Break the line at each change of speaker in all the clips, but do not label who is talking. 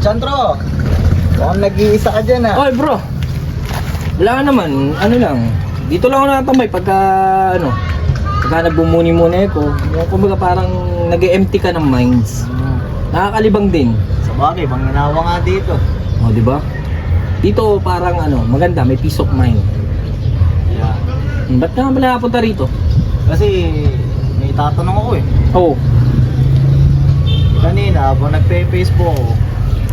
Chantro! Mukhang nag-iisa ka dyan ah.
Oy bro, wala naman, ano lang, dito lang ako natambay pagka, ano, pagka nagbumuni-muni ako, yung kumbaga parang nag-empty ka ng minds.
Hmm.
Nakakalibang din.
Sa bagay, bang nanawa nga dito.
O, di ba? Dito parang ano, maganda, may peace of mind.
Yeah.
Hmm, Ba't ka pala napunta rito?
Kasi may tatanong ako eh.
Oh.
Kanina, habang nagpe-Facebook ako,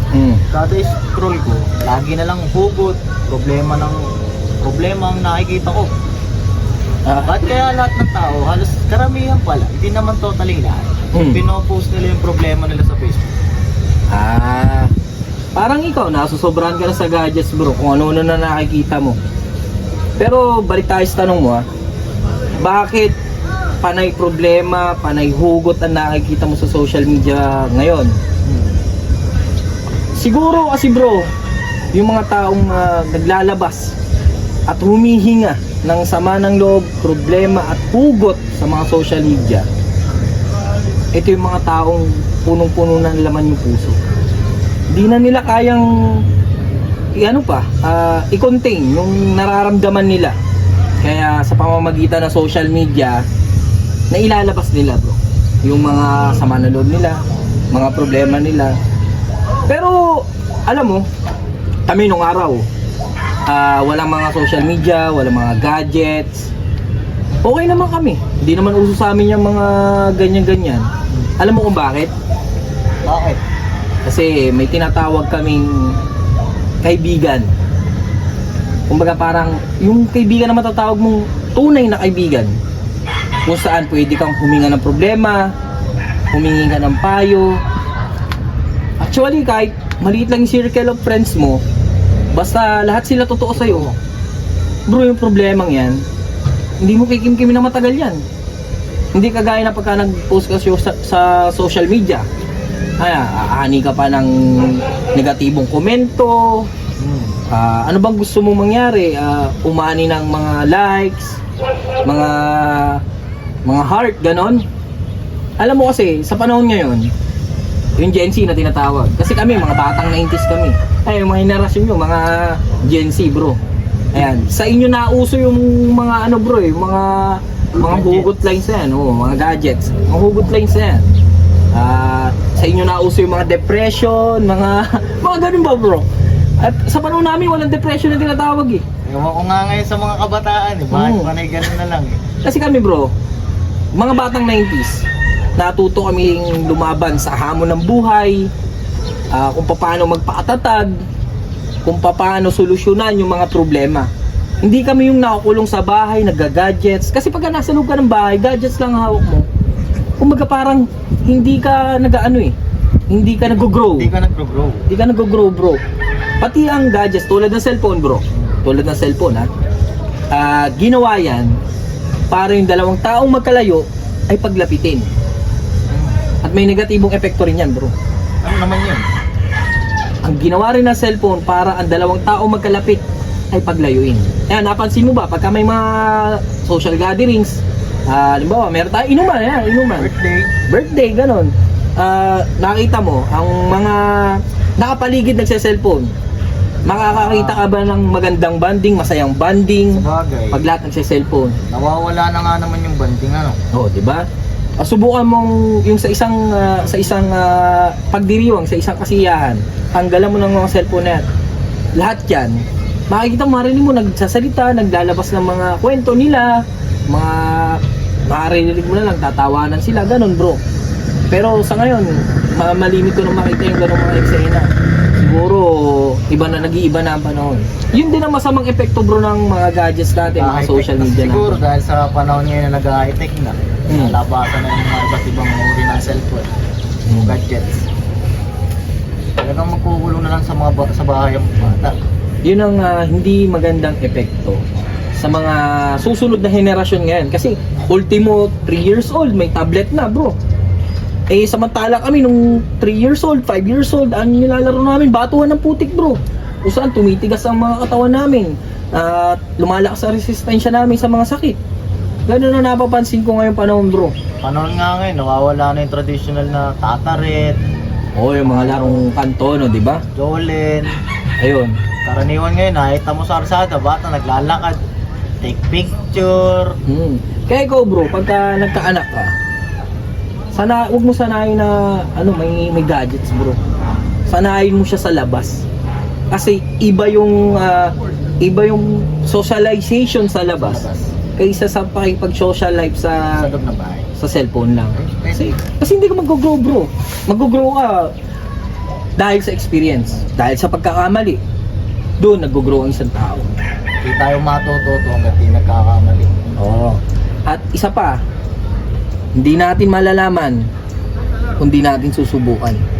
Hmm.
kada scroll ko, lagi na lang hugot, problema ng problema ang nakikita ko.
Ah,
Ba't kaya lahat ng tao, halos karamihan pala, hindi naman totally lahat.
Hmm.
Pinopost nila yung problema nila sa Facebook.
ah, parang ikaw, nasusobrahan ka na sa gadgets bro, kung ano-ano na nakikita mo. Pero balik tayo sa tanong mo ha, bakit panay problema, panay hugot ang nakikita mo sa social media ngayon? Siguro kasi bro, yung mga taong ah, naglalabas at humihinga ng sama ng loob, problema at hugot sa mga social media, ito yung mga taong punong-puno ng laman yung puso. Di na nila kayang i-ano pa, ah, i-contain yung nararamdaman nila. Kaya sa pamamagitan ng social media, na ilalabas nila bro. Yung mga sama ng loob nila, mga problema nila. Pero, alam mo, kami nung araw, ah, walang mga social media, walang mga gadgets. Okay naman kami. Hindi naman uso sa amin yung mga ganyan-ganyan. Alam mo kung bakit?
Bakit?
Kasi may tinatawag kaming kaibigan. Kumbaga parang yung kaibigan na matatawag mong tunay na kaibigan. Kung saan pwede kang huminga ng problema, humingi ka ng payo. Actually kahit maliit lang yung circle of friends mo, basta lahat sila totoo sa'yo. Bro, yung problemang yan, hindi mo kikim-kimi na matagal yan. Hindi kagaya na pagka nag-post ka sa, sa social media. Ay, aani ka pa ng negatibong komento. Ah, ano bang gusto mong mangyari? Ah, umani ng mga likes, mga mga heart, ganon. Alam mo kasi, sa panahon ngayon, yung Gen Z na tinatawag. Kasi kami, mga batang 90s kami. Ay, yung mga henerasyon nyo, mga Gen Z, bro. Ayan, sa inyo nauso yung mga ano bro, yung mga mga hugot lines yan, oh, mga gadgets. Mga hugot lines yan. Ah, sa inyo nauso yung mga depression, mga mga ganun ba bro? At sa panahon namin walang depression na tinatawag eh.
Ewan ko nga ngayon sa mga kabataan eh. Bakit
Hmm.
panay ganun na lang eh.
Kasi kami bro, mga batang 90s, natuto kaming lumaban sa hamon ng buhay, ah, kung paano magpakatatag, kung paano solusyonan yung mga problema. Hindi kami yung nakakulong sa bahay, nagga-gadgets. Kasi pagka nasa loob ka ng bahay, gadgets lang ang hawak mo. Kumbaga parang hindi ka nag-ano eh. Hindi ka nag-grow.
Hindi ka nag-grow.
Hindi ka nag-grow bro. Pati ang gadgets, tulad ng cellphone bro. Tulad ng cellphone ha. Ah, ginawa yan para yung dalawang taong magkalayo ay paglapitin. At may negatibong epekto rin yan bro.
Ano naman yun?
Ang ginawa rin ng cellphone para ang dalawang taong magkalapit ay paglayuin. Ayan, napansin mo ba, pagka may mga social gatherings, ah, halimbawa, meron tayo inuman, ayan, inuman
Birthday.
birthday, ganon. Ah, nakita mo, ang mga nakapaligid nagse-cellphone, makakakita ka ba ng magandang banding, masayang banding,
Sa bagay.
pag lahat nagse-cellphone?
Nawawala na nga naman yung banding ano.
Oo, di ba? Subukan mong yung sa isang ah, sa isang ah, pagdiriwang, sa isang kasiyahan, tanggalan mo ng mga cellphone yan. Lahat yan, makikita mo, marinig mo, nagsasalita, naglalabas ng mga kwento nila, mga makarinig mo na lang, tatawanan sila, ganun bro. Pero sa ngayon, ma- malimit ko na makita yung ganung mga eksena. Siguro, iba na, nag-iiba na ang panahon. Yun din ang masamang epekto bro ng mga gadgets natin, mga
High-tech
social
na
media
Siguro
natin.
dahil sa panahon ngayon na nag-high-tech na.
Hmm.
Nalabasan na yung mga iba't ibang uri ng cellphone.
Hmm.
Gadgets. Talagang magkukulong na lang sa mga ba- sa bahay ang bata.
yun ang ah, hindi magandang epekto sa mga susunod na henerasyon ngayon. Kasi ultimo 3 years old, may tablet na bro. Eh samantala kami nung 3 years old, 5 years old, ang nilalaro namin, batuhan ng putik bro. Kung saan tumitigas ang mga katawan namin. At lumalakas ang resistensya namin sa mga sakit. Ganun na napapansin ko ngayon panahon bro.
Panahon nga ngayon, nawawala na yung traditional na tataret,
Oo, yung mga larong kanto, no, di ba?
Jolin.
Ayun.
Karaniwan ngayon, nakita mo sa arsada, bata naglalakad. Take picture.
Hmm. Kaya ikaw bro, pagka nagkaanak ka, sana, wag mo sanayin na, ano, may, may gadgets bro. Sanayin mo siya sa labas. Kasi iba yung, ah, iba yung socialization sa labas kaysa sa pakipag-social life sa
Sa ng bahay.
sa cellphone lang. Kasi, kasi hindi ka mag-grow bro. Mag-grow ka dahil sa experience, dahil sa pagkakamali. Doon nag-grow ang isang tao.
Hindi tayo matututo hanggat di nagkakamali.
Oo. At isa pa, hindi natin malalaman kung di natin susubukan.